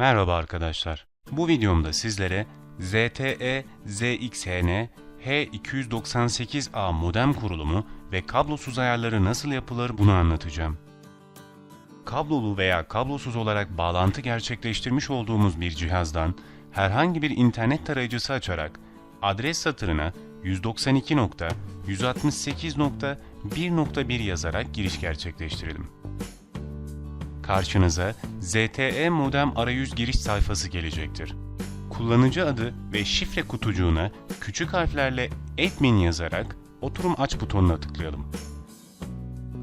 Merhaba arkadaşlar. Bu videomda sizlere ZTE ZXHN H298A modem kurulumu ve kablosuz ayarları nasıl yapılır bunu anlatacağım. Kablolu veya kablosuz olarak bağlantı gerçekleştirmiş olduğumuz bir cihazdan herhangi bir internet tarayıcısı açarak adres satırına 192.168.1.1 yazarak giriş gerçekleştirelim. Karşınıza ZTE modem arayüz giriş sayfası gelecektir. Kullanıcı adı ve şifre kutucuğuna küçük harflerle admin yazarak oturum aç butonuna tıklayalım.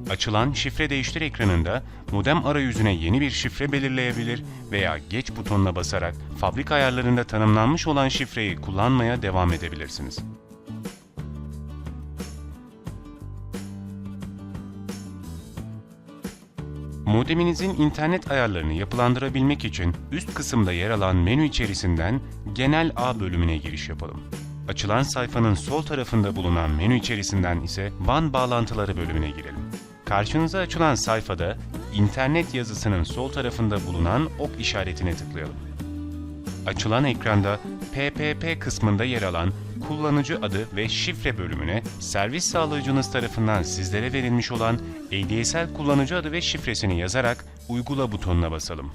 Açılan şifre değiştir ekranında modem arayüzüne yeni bir şifre belirleyebilir veya geç butonuna basarak fabrika ayarlarında tanımlanmış olan şifreyi kullanmaya devam edebilirsiniz. Modeminizin internet ayarlarını yapılandırabilmek için üst kısımda yer alan menü içerisinden Genel A bölümüne giriş yapalım. Açılan sayfanın sol tarafında bulunan menü içerisinden ise WAN bağlantıları bölümüne girelim. Karşınıza açılan sayfada internet yazısının sol tarafında bulunan ok işaretine tıklayalım. Açılan ekranda PPP kısmında yer alan kullanıcı adı ve şifre bölümüne servis sağlayıcınız tarafından sizlere verilmiş olan ADSL kullanıcı adı ve şifresini yazarak uygula butonuna basalım.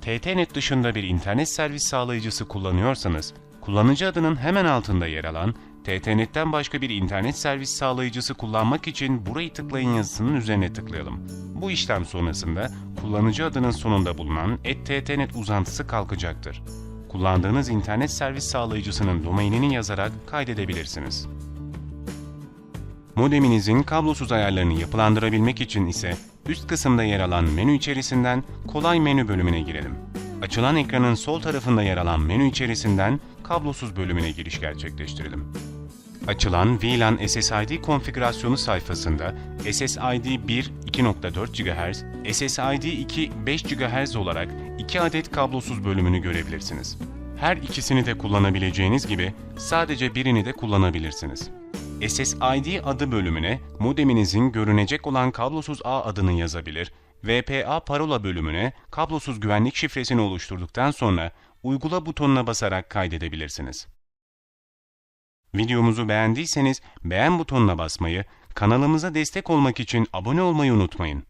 TTNet dışında bir internet servis sağlayıcısı kullanıyorsanız, kullanıcı adının hemen altında yer alan TTNet'ten başka bir internet servis sağlayıcısı kullanmak için burayı tıklayın yazısının üzerine tıklayalım. Bu işlem sonrasında kullanıcı adının sonunda bulunan @ttnet uzantısı kalkacaktır kullandığınız internet servis sağlayıcısının domainini yazarak kaydedebilirsiniz. Modeminizin kablosuz ayarlarını yapılandırabilmek için ise üst kısımda yer alan menü içerisinden Kolay Menü bölümüne girelim. Açılan ekranın sol tarafında yer alan menü içerisinden Kablosuz bölümüne giriş gerçekleştirelim. Açılan VLAN SSID konfigürasyonu sayfasında SSID 1 2.4 GHz, SSID 2 5 GHz olarak iki adet kablosuz bölümünü görebilirsiniz. Her ikisini de kullanabileceğiniz gibi sadece birini de kullanabilirsiniz. SSID adı bölümüne modeminizin görünecek olan kablosuz ağ adını yazabilir, VPA parola bölümüne kablosuz güvenlik şifresini oluşturduktan sonra uygula butonuna basarak kaydedebilirsiniz. Videomuzu beğendiyseniz beğen butonuna basmayı, kanalımıza destek olmak için abone olmayı unutmayın.